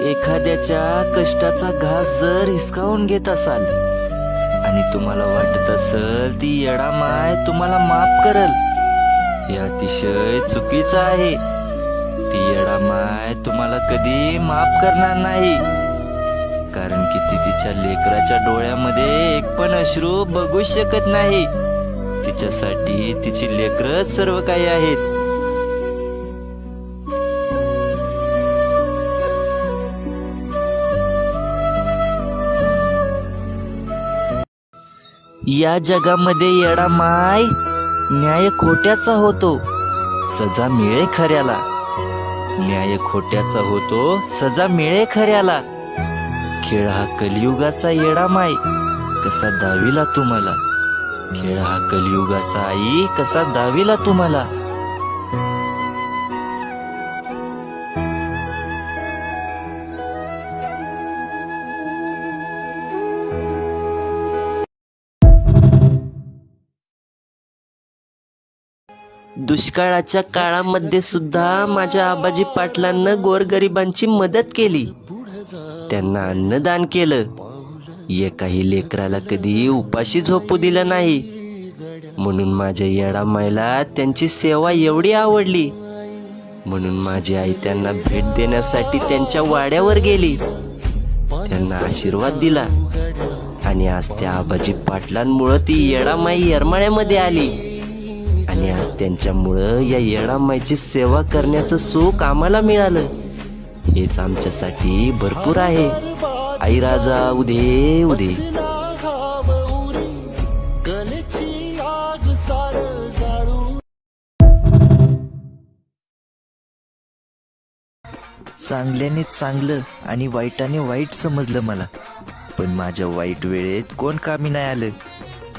एखाद्याच्या कष्टाचा घास जर हिसकावून घेत असाल आणि तुम्हाला वाटत असल ती येडा माय तुम्हाला माफ करल हे अतिशय चुकीचं आहे. ती येडा माय तुम्हाला कधी माफ करणार नाही. कारण की ती तिच्या लेकराच्या डोळ्यामध्ये एक पण अश्रू बघू शकत नाही. तिच्यासाठी तिची लेकरच सर्व काही आहेत. या जगामध्ये येडा माय न्याय खोट्याचा होतो सजा मिळे खऱ्याला. न्याय खोट्याचा होतो सजा मिळे खऱ्याला. खेळ हा कलियुगाचा येडा माय कसा दाविला तुम्हाला. खेळ हा कलियुगाचा आई कसा दाविला तुम्हाला. दुष्काळाच्या काळामध्ये सुद्धा माझ्या आबाजी पाटलांनं गोरगरिबांची मदत केली. त्यांना अन्नदान केलं. एकाही लेकराला कधी उपाशी झोपू दिलं नाही. म्हणून माझ्या येडा मायला त्यांची सेवा एवढी आवडली. म्हणून माझी आई त्यांना भेट देण्यासाठी त्यांच्या वाड्यावर गेली. त्यांना आशीर्वाद दिला. आणि आज त्या आबाजी पाटलांमुळं ती येडामाई येरमाळ्यामध्ये आली. आणि आज त्यांच्यामुळं या येडामाईची सेवा करण्याचं सुख आम्हाला मिळालं. हेच आमच्यासाठी भरपूर आहे. आई राजा उदे उदे. चांगल्याने चांगलं आणि वाईटाने वाईट समजलं मला. पण माझ्या वाईट वेळेत कोण कामी नाही आलं?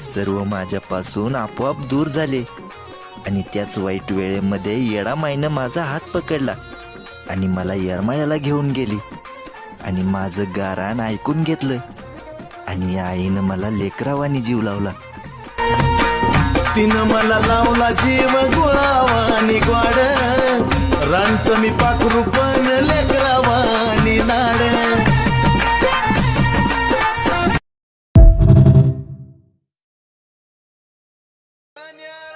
सर्व माझ्यापासून आपोआप दूर झाले. आणि त्याच वाईट वेळेमध्ये येडामाईनं माझा हात पकडला आणि मला येरमाळ्याला घेऊन गेली. आणि माझं गाराण ऐकून घेतलं. आणि आईनं मला लेकरावानी जीव लावला. तिनं मला लावला जीव गोळावानी ग्वाड. रांचं मी पाखरू पण लेकरावानी लाड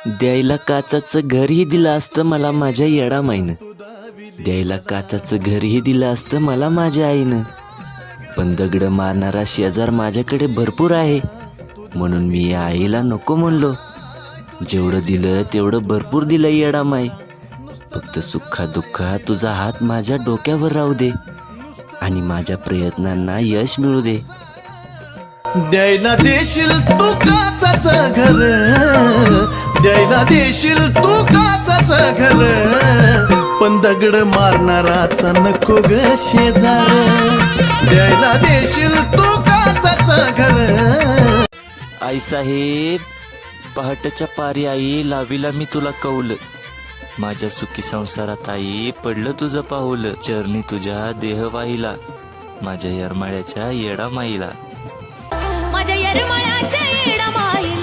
द्यायला काचाचं घरही दिलं असतं मला माझ्या येडामाईनं. द्यायला काचाचं घरही दिलं असतं मला माझ्या आईनं. पण दगड मारणारा शेजार माझ्याकडे भरपूर आहे. म्हणून मी या आईला नको म्हणलो. जेवढं दिलं तेवढं भरपूर दिलं येडामाई. फक्त सुखा दुःखा तुझा हात माझ्या डोक्यावर राहू दे आणि माझ्या प्रयत्नांना यश मिळू दे. द्यायला देशील तू काचाच घर. द्यायला देशील तू काचाच घर. पण दगड मारणाराचा नको ग शेजार. द्यायला देशील तू काचाच घर. आई साहेब पहाटच्या पारी आई लावीला मी तुला कवलं माझ्या सुखी संसारात आई पडलं तुझं पाहुलं चरणी तुझ्या देह वाहिला माझ्या यरमाळ्याच्या येडा माईला. माझ्या येरमाळ्याच्या येडा माईला.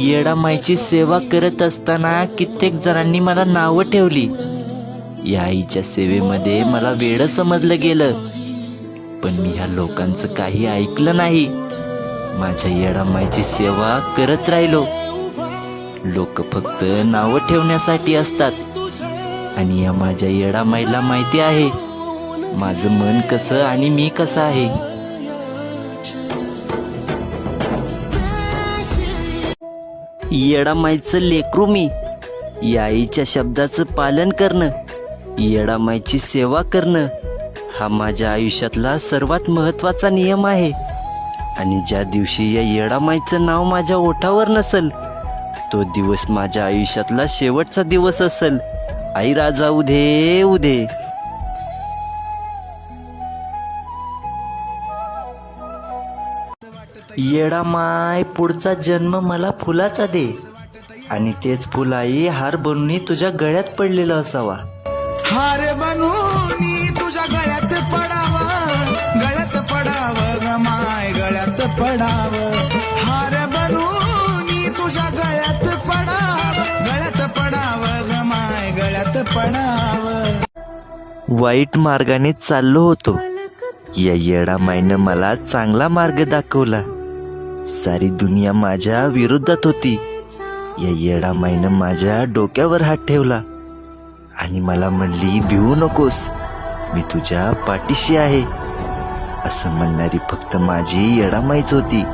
येडामाईची सेवा करत असताना कित्येक जणांनी मला नावं ठेवली. या आईच्या सेवेमध्ये मला वेळ समजलं गेलं. पण मी ह्या लोकांचं काही ऐकलं नाही. माझ्या येडामाईची सेवा करत राहिलो. लोक फक्त नावं ठेवण्यासाठी असतात. आणि या माझ्या येडामाईला माहिती आहे. माझं मन कसं आणि मी कसं आहे. येडामाईचं लेकरू मी. या आईच्या शब्दाचं पालन करणं येडामाईची सेवा करणं हा माझ्या आयुष्यातला सर्वात महत्त्वाचा नियम आहे. आणि ज्या दिवशी या येडामाईचं नाव माझ्या ओठावर नसल तो दिवस माझ्या आयुष्यातला शेवटचा दिवस असल. आई राजा उदे उदे येडा माय पुढचा जन्म मला फुलाचा दे. आणि तेच फुलाई हार बनून तुझ्या गळ्यात पडलेला असावा. हार बनून तुझ्या गळ्यात पडावा. गळ्यात पडावं माय गळ्यात पडावं. हार बनून तुझ्या गळ्यात पडाव. गळ्यात पडावं माय गळ्यात पडावं. वाईट मार्गाने चाललो होतो. या येडा मायनं मला चांगला मार्ग दाखवला. सारी दुनिया माझ्या विरोधात होती. या येडामाईनं माझ्या डोक्यावर हात ठेवला. आणि मला म्हणली भिवू नकोस. मी तुझ्या पाठीशी आहे. असं म्हणणारी फक्त माझी येडामाईच होती.